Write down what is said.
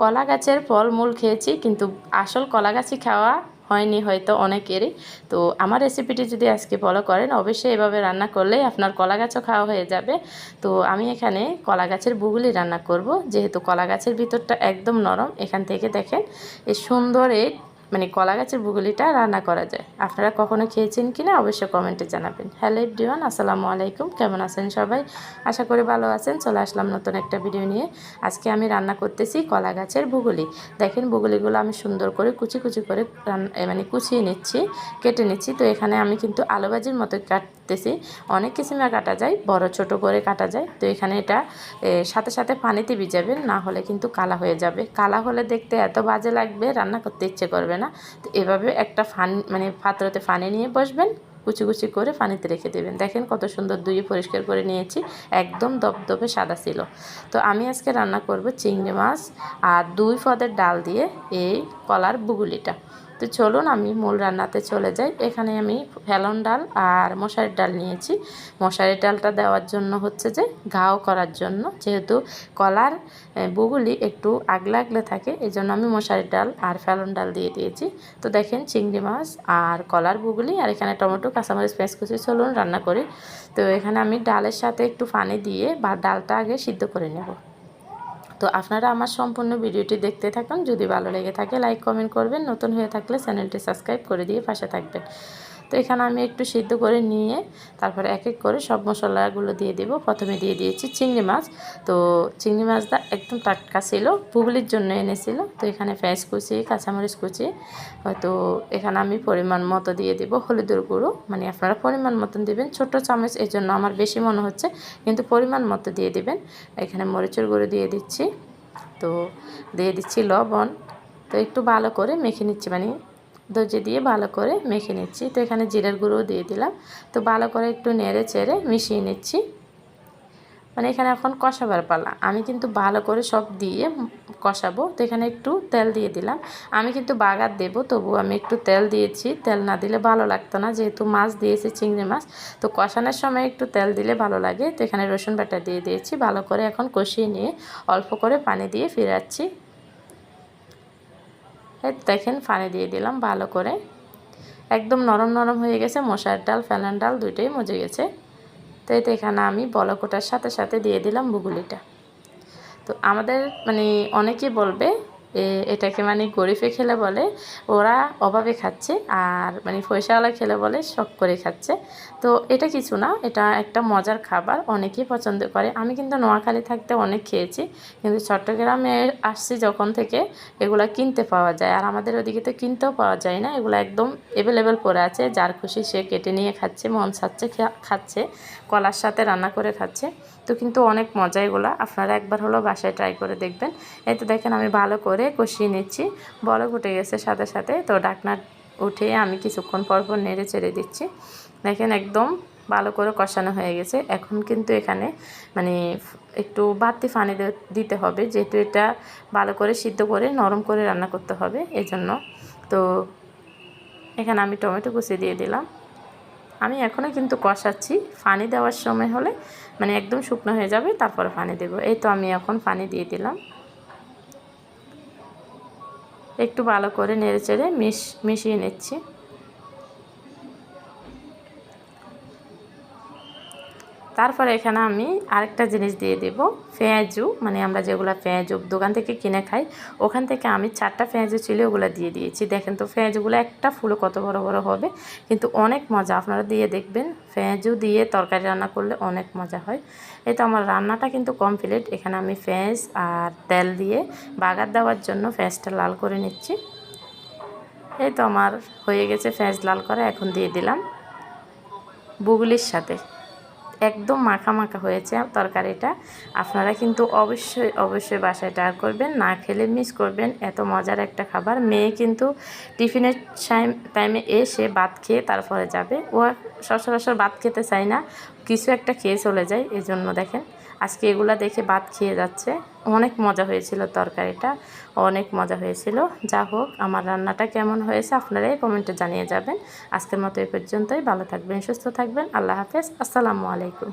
কলা গাছের ফলমূল খেয়েছি, কিন্তু আসল কলা গাছই খাওয়া হয়নি হয়তো অনেকেরই। তো আমার রেসিপিটি যদি আজকে ফলো করেন, অবশ্যই এভাবে রান্না করলে আপনার কলা গাছও খাওয়া হয়ে যাবে। তো আমি এখানে কলা গাছের বুগুলি রান্না করব, যেহেতু কলা গাছের ভিতরটা একদম নরম, এখান থেকে দেখেন, এই সুন্দর এই মানে কলা গাছের বুগুলিটা রান্না করা যায়। আপনারা কখনো খেয়েছেন কি না অবশ্যই কমেন্টে জানাবেন। হ্যালো এভরিওয়ান, আসসালামু আলাইকুম। কেমন আছেন সবাই? আশা করি ভালো আছেন। চলে আসলাম নতুন একটা ভিডিও নিয়ে। আজকে আমি রান্না করতেছি কলা গাছের বুগুলি। দেখেন বুগুলিগুলো আমি সুন্দর করে কুচি কুচি করে মানে কুচিয়ে নিচ্ছি, কেটে নিচ্ছি। তো এখানে আমি কিন্তু আলুবাজির মতো কাটতেছি। অনেক কিসিমে কাটা যায়, বড় ছোট করে কাটা যায়। তো এখানে এটা সাথে সাথে পানিতে ভিজাবেন, না হলে কিন্তু কালা হয়ে যাবে। কালা হলে দেখতে এত বাজে লাগবে, রান্না করতে ইচ্ছে করবে না। তো এভাবে একটা ফান মানে পাত্রতে ফানে নিয়ে বসবেন, কুচি কুচি করে পানিতে রেখে দেবেন। দেখেন কত সুন্দর দুই পরিষ্কার করে নিয়েছি, একদম দপদপে সাদা ছিল। তো আমি আজকে রান্না করব চিংড়ি মাছ আর দুই ফদের ডাল দিয়ে এই কলার বুগুলিটা। তো চলুন আমি মূল রান্নাতে চলে যাই। এখানে আমি ফেলন ডাল আর মশারির ডাল নিয়েছি। মশারির ডালটা দেওয়ার জন্য হচ্ছে যে ঘাও করার জন্য। যেহেতু কলার বুগুলি একটু আগলে আগলে থাকে এই জন্য আমি মশারির ডাল আর ফেলন ডাল দিয়ে দিয়েছি। তো দেখেন চিংড়ি মাছ আর কলার বুগুলি আর এখানে টমেটো, কাঁচামরিচ, পেঁয়াজ কুচি, চলুন রান্না করি। তো এখানে আমি ডালের সাথে একটু পানি দিয়ে বা ডালটা আগে সিদ্ধ করে নেব। তো আপনারা আমার সম্পূর্ণ ভিডিওটি দেখতে থাকুন। যদি ভালো লেগে থাকে লাইক কমেন্ট করবেন। নতুন হয়ে থাকলে চ্যানেলটি সাবস্ক্রাইব করে দিয়ে পাশে থাকবেন। তো এখানে আমি একটু সিদ্ধ করে নিয়ে তারপরে এক এক করে সব মশলাগুলো দিয়ে দিব। প্রথমে দিয়ে দিয়েছি চিংড়ি মাছ। তো চিংড়ি মাছটা একদম টাটকা ছিল পুগলির জন্য এনেছিল। তো এখানে পেঁয়াজ কুচি, কাঁচামরিচ কুচি তো এখানে আমি পরিমাণ মতো দিয়ে দিব হলুদের গুঁড়ো। মানে আপনারা পরিমাণ মতন দিবেন, ছোট চামচ এই জন্য আমার বেশি মনে হচ্ছে, কিন্তু পরিমাণ মতো দিয়ে দিবেন। এখানে মরিচের গুঁড়ো দিয়ে দিচ্ছি। তো দিয়ে দিচ্ছি লবণ। তো একটু ভালো করে মেখে নিচ্ছি মানে দর্জি দিয়ে ভালো করে মেখে নিচ্ছি। তো এখানে জিরের গুঁড়ো দিয়ে দিলাম। তো ভালো করে একটু নেড়ে চেড়ে মিশিয়ে নিচ্ছি। মানে এখানে এখন কষাবার পালা। আমি কিন্তু ভালো করে সব দিয়ে কষাবো। তো এখানে একটু তেল দিয়ে দিলাম। আমি কিন্তু বাগার দেব তবু আমি একটু তেল দিয়েছি। তেল না দিলে ভালো লাগতো না। যেহেতু মাছ দিয়েছি, চিংড়ি মাছ, তো কষানোর সময় একটু তেল দিলে ভালো লাগে। তো এখানে রসুন বাটা দিয়ে দিয়েছি। ভালো করে এখন কষিয়ে নিয়ে অল্প করে পানি দিয়ে ফিরাচ্ছি। দেখেন, ফানে দিয়ে দিলাম ভালো করে। একদম নরম নরম হয়ে গেছে, মশার ডাল, ফেলান ডাল দুইটাই মজে গেছে। তো এতে এখানে আমি বলকোটার সাথে সাথে দিয়ে দিলাম বুগুলিটা। তো আমাদের মানে অনেকেই বলবে এটাকে মানে গরিফে খেলে বলে, ওরা অভাবে খাচ্ছে আর মানে পয়সাওয়ালা খেলে বলে, শখ করে খাচ্ছে। তো এটা কিছু না, এটা একটা মজার খাবার, অনেকেই পছন্দ করে। আমি কিন্তু নোয়াখালী থাকতে অনেক খেয়েছি, কিন্তু চট্টগ্রামে আসছি যখন থেকে এগুলো কিনতে পাওয়া যায়। আর আমাদের ওদিকে তো কিনতেও পাওয়া যায় না, এগুলো একদম অ্যাভেলেবেল পড়ে আছে। যার খুশি সে কেটে নিয়ে খাচ্ছে, মন ছাড়ছে খাচ্ছে, কলার সাথে রান্না করে খাচ্ছে। তো কিন্তু অনেক মজা এগুলো, আপনারা একবার হলো বাসায় ট্রাই করে দেখবেন। এই তো দেখেন, আমি ভালো করে কষিয়ে নিচ্ছি। বড় ঘুটে গেছে সাথে সাথে। তো ডাকনা উঠে আমি কিছুক্ষণ পর পর নেড়ে চেড়ে দিচ্ছি। দেখেন একদম ভালো করে কষানো হয়ে গেছে। এখন কিন্তু এখানে মানে একটু বাড়তি পানি দিতে হবে। যেহেতু এটা ভালো করে সিদ্ধ করে নরম করে রান্না করতে হবে এজন্য। তো এখানে আমি টমেটো কুচি দিয়ে দিলাম। আমি এখনও কিন্তু কষাচ্ছি। পানি দেওয়ার সময় হলে মানে একদম শুকনো হয়ে যাবে, তারপরে পানি দেব। এই তো আমি এখন পানি দিয়ে দিলাম। একটু ভালো করে নেড়ে চেড়ে মিশ মিশিয়ে নিচ্ছি। তারপরে এখানে আমি আরেকটা জিনিস দিয়ে দেব, পেঁয়াজু। মানে আমরা যেগুলো পেঁয়াজু দোকান থেকে কিনে খাই, ওখান থেকে আমি চারটা পেঁয়াজু ছিল, ওগুলো দিয়ে দিয়েছি। দেখেন তো, পেঁয়াজগুলো একটা ফুলো কত বড় বড় হবে, কিন্তু অনেক মজা। আপনারা দিয়ে দেখবেন, পেঁয়াজু দিয়ে তরকারি রান্না করলে অনেক মজা হয়। এই তো আমার রান্নাটা কিন্তু কমপ্লিট। এখানে আমি পেঁয়াজ আর তেল দিয়ে বাগার দেওয়ার জন্য পেঁয়াজটা লাল করে নিচ্ছি। এই তো আমার হয়ে গেছে পেঁয়াজ লাল করে, এখন দিয়ে দিলাম বুগলির সাথে। একদম মাখা মাখা হয়েছে তরকারিটা। আপনারা কিন্তু অবশ্যই অবশ্যই বাসায় ট্রাই করবেন, না খেলে মিস করবেন। এত মজার একটা খাবার। মেয়ে কিন্তু টিফিনের টাইম টাইমে এসে ভাত খেয়ে তারপরে যাবে। ও সচরাচর ভাত খেতে চাই না। কিছু একটা খেয়ে চলে যায় এই জন্য দেখেন। আজকে এগুলা দেখে ভাত খেয়ে যাচ্ছে। অনেক মজা হয়েছিল তরকারিটা, অনেক মজা হয়েছিল। যা হোক, আমার রান্নাটা কেমন হয়েছে আপনারাই কমেন্টে জানিয়ে যাবেন। আজকের মতো এ পর্যন্তই। ভালো থাকবেন, সুস্থ থাকবেন। আল্লাহ হাফেজ। আসসালামু আলাইকুম।